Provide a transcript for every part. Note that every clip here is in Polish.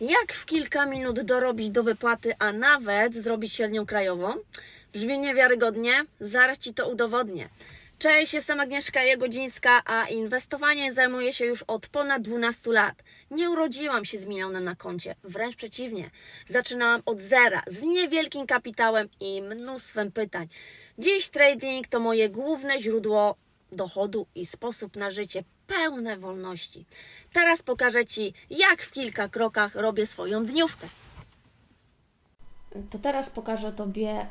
Jak w kilka minut dorobić do wypłaty, a nawet zrobić średnią krajową? Brzmi niewiarygodnie? Zaraz Ci to udowodnię. Cześć, jestem Agnieszka Jagodzińska, a inwestowaniem zajmuję się już od ponad 12 lat. Nie urodziłam się z milionem na koncie, wręcz przeciwnie. Zaczynałam od zera, z niewielkim kapitałem i mnóstwem pytań. Dziś trading to moje główne źródło dochodu i sposób na życie pełne wolności. Teraz pokażę Ci, jak w kilka krokach robię swoją dniówkę. To teraz pokażę Tobie,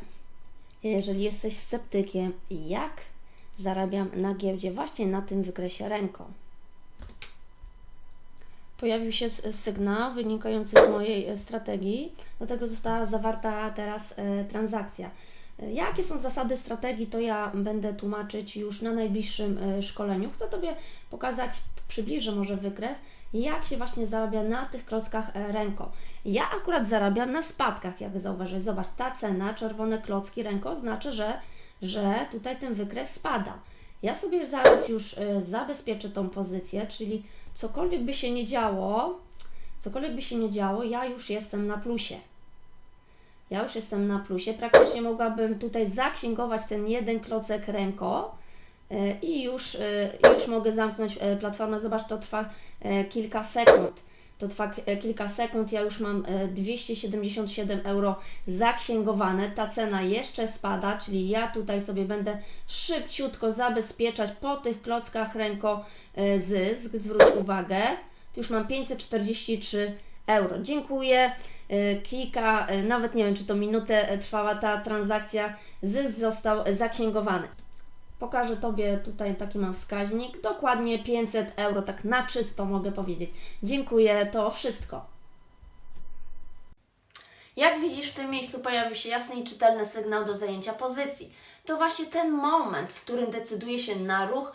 jeżeli jesteś sceptykiem, jak zarabiam na giełdzie właśnie na tym wykresie ręką. Pojawił się sygnał wynikający z mojej e, strategii, dlatego została zawarta teraz e, transakcja. Jakie są zasady strategii, to ja będę tłumaczyć już na najbliższym e, szkoleniu. Chcę Tobie pokazać, przybliżę może wykres, jak się właśnie zarabia na tych klockach e, ręką. Ja akurat zarabiam na spadkach, jak zauważyłeś. Zobacz, ta cena, czerwone klocki ręką, znaczy, że, że tutaj ten wykres spada. Ja sobie zaraz już e, zabezpieczę tą pozycję, czyli cokolwiek by się nie działo, cokolwiek by się nie działo, ja już jestem na plusie. Ja już jestem na plusie. Praktycznie mogłabym tutaj zaksięgować ten jeden klocek ręką e, i już, e, już mogę zamknąć e, platformę. Zobacz, to trwa kilka sekund. To trwa kilka sekund. Ja już mam e, 277 euro zaksięgowane. Ta cena jeszcze spada, czyli ja tutaj sobie będę szybciutko zabezpieczać po tych klockach ręką e, zysk. Zwróć uwagę. Już mam 543 euro. Dziękuję. E, Kilka, e, nawet nie wiem, czy to minutę e, trwała ta transakcja. Zysk został zaksięgowany. Pokażę Tobie tutaj taki mam wskaźnik. Dokładnie 500 euro, tak na czysto mogę powiedzieć. Dziękuję, to wszystko. Jak widzisz, w tym miejscu pojawił się jasny i czytelny sygnał do zajęcia pozycji. To właśnie ten moment, w którym decyduje się na ruch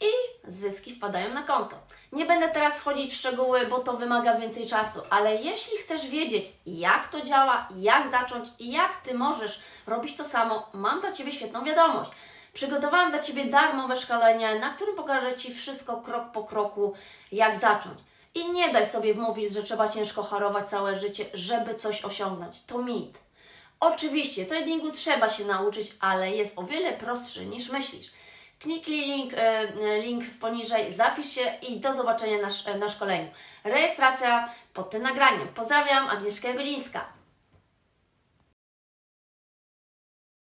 i zyski wpadają na konto. Nie będę teraz wchodzić w szczegóły, bo to wymaga więcej czasu, ale jeśli chcesz wiedzieć, jak to działa, jak zacząć i jak Ty możesz robić to samo, mam dla Ciebie świetną wiadomość. Przygotowałam dla Ciebie darmowe szkolenie, na którym pokażę Ci wszystko krok po kroku, jak zacząć. I nie daj sobie wmówić, że trzeba ciężko harować całe życie, żeby coś osiągnąć. To mit. Oczywiście, tradingu trzeba się nauczyć, ale jest o wiele prostszy niż myślisz. Kliknij link, e, link w poniżej, zapisz się i do zobaczenia na, sz- na szkoleniu. Rejestracja pod tym nagraniem. Pozdrawiam, Agnieszka Godzińska.